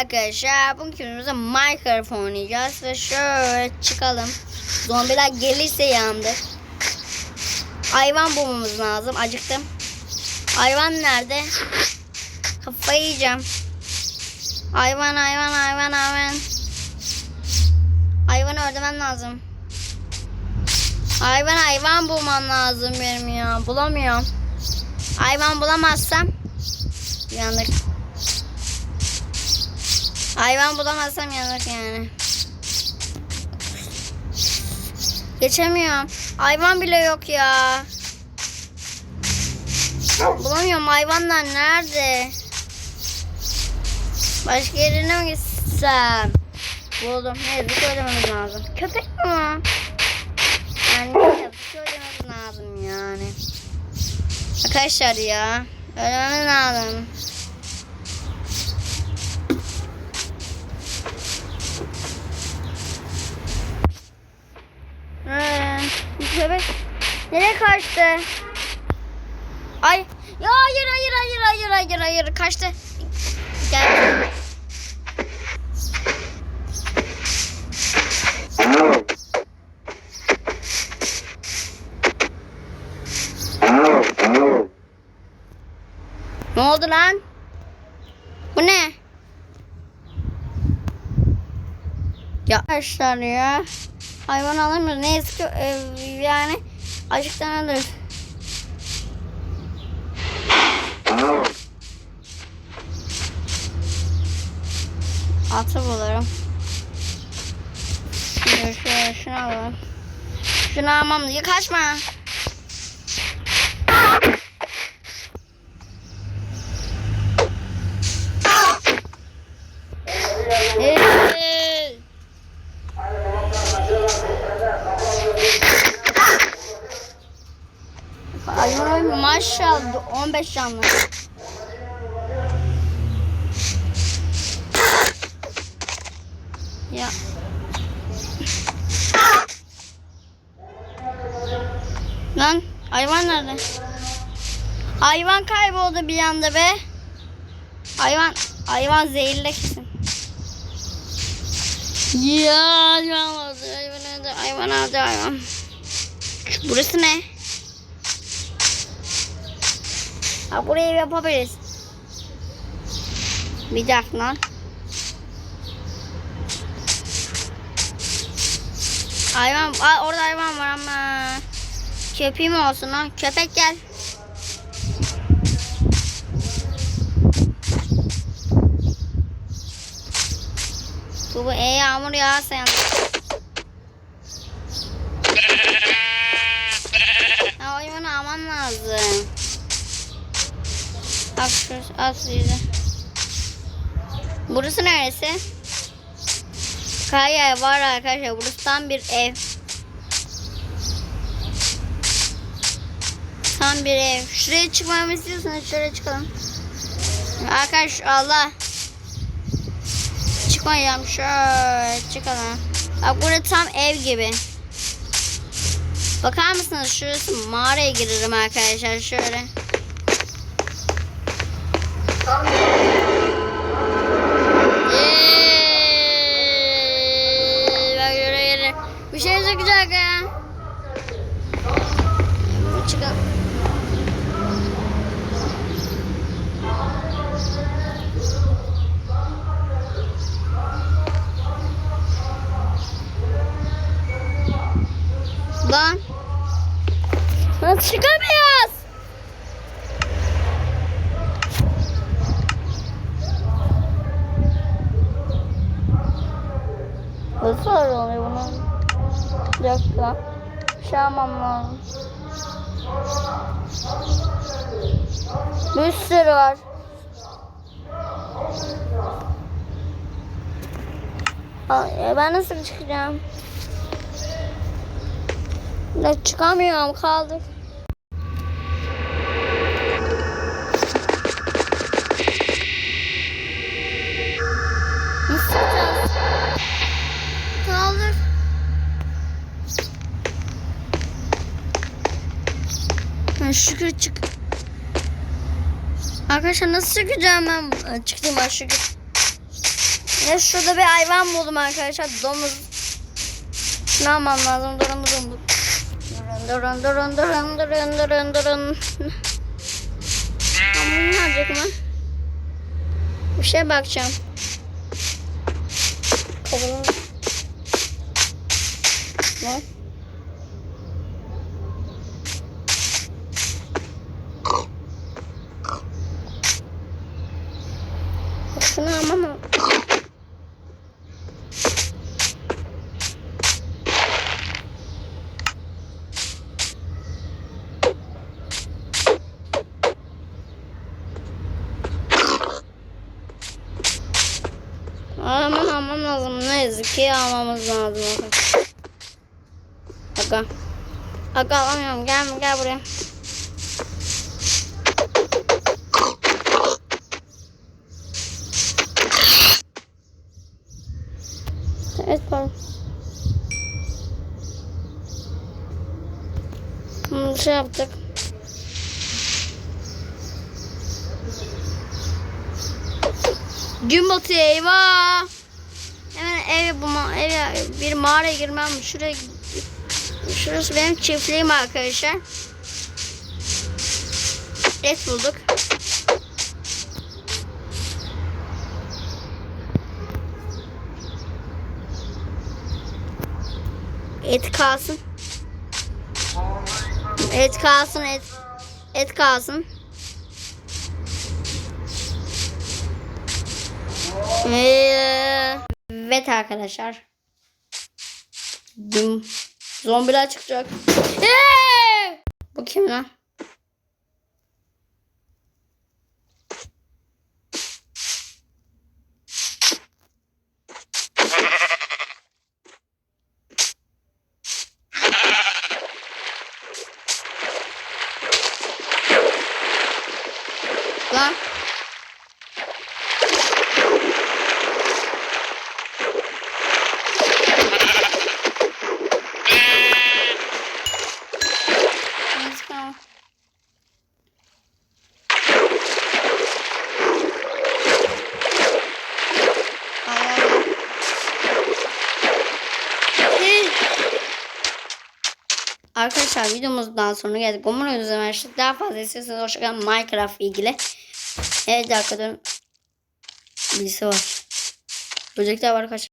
arkadaşlar. Bugün günümüzde Minecraft oynayacağız ve şöyle çıkalım. Zombiler gelirse yandık. Hayvan bulmamız lazım. Acıktım. Hayvan nerede? Kafayı yiyeceğim. Hayvan hayvan hayvan hayvan. Hayvanı öldürmem lazım. Hayvan hayvan bulmam lazım benim ya. Bulamıyorum. Hayvan bulamazsam yandık. Hayvan bulamazsam yandık yani. Geçemiyorum. Hayvan bile yok ya. Bulamıyorum hayvanlar nerede? Başka yerine mi gitsem? Buldum. Ne söylememiz lazım. Köpek mi? o? Yani ne söylememiz lazım yani. Arkadaşlar ya. Ölmemiz lazım. Ee, köpek nereye kaçtı? Ay ya hayır hayır hayır hayır hayır hayır kaçtı. Gel. Ne oldu lan? Bu ne? Ya arkadaşlar ya. Hayvan alamıyoruz. Ne eski yani açıktan alırız. Atı bulurum. Şunu, şunu, şunu alalım. Şunu almam diye kaçma. Hey. Ay 15 canlı. Ya. Lan hayvan nerede? Hayvan kayboldu bir anda be. Hayvan hayvan zehirle kesin. Ya hayvan oldu hayvan oldu hayvan oldu hayvan. Burası ne? Ha burayı yapabiliriz. Bir dakika. Hayvan, orada hayvan var ama köpeğim olsun lan. Köpek gel. Bu, bu e yağmur yağarsa yandı. Ha, hayvanı alman lazım. Bak şu az yüzü. Burası neresi? Kaya var arkadaşlar. Burası tam bir ev. Tam bir ev. Şuraya çıkmamı istiyorsanız şuraya çıkalım. Arkadaş Allah. Çıkmayacağım. Şöyle çıkalım. Bak burada tam ev gibi. Bakar mısınız? Şurası mağaraya girerim arkadaşlar. Şöyle. Bir şey çıkacak ya. Çıkalım. Lan. Nasıl çıkamıyoruz? Nasıl oluyor bunun? Bir dakika. Bir şey almam lazım. Bir sürü var. Ay, ben nasıl çıkacağım? Ne çıkamıyorum kaldık. Şükür çık. Arkadaşlar nasıl çıkacağım ben? Çıktım ben şükür. Ne şurada bir hayvan buldum arkadaşlar. Domuz. Şunu almam lazım. Durun durun. Durun durun durun durun durun durun durun. Bunu ne alacak mı? Bir şey bakacağım. Kovalım. Ne? Şunu almam. Aman almam lazım. Ne yazık ki almamız lazım. Aga. Aga alamıyorum. Gel gel buraya. Evet pardon. Bunu şey yaptık. Gün batıyor eyvah. Ev bulma, ev bir mağaraya girmem. Şuraya Şurası benim çiftliğim arkadaşlar. Et bulduk. Et kalsın. Et kalsın et. Et kalsın. Ee, evet arkadaşlar. Düm. Zombiler çıkacak. Ee! Bu kim lan? Lan. Neyse, tamam. Allah Allah. Hey. Arkadaşlar videomuzdan sonra geldik. Umarım izlemiştik. Daha fazla istiyorsanız hoşçakalın Minecraft ilgili. Evet arkadaşlar. Birisi var. Böcekler var kaç.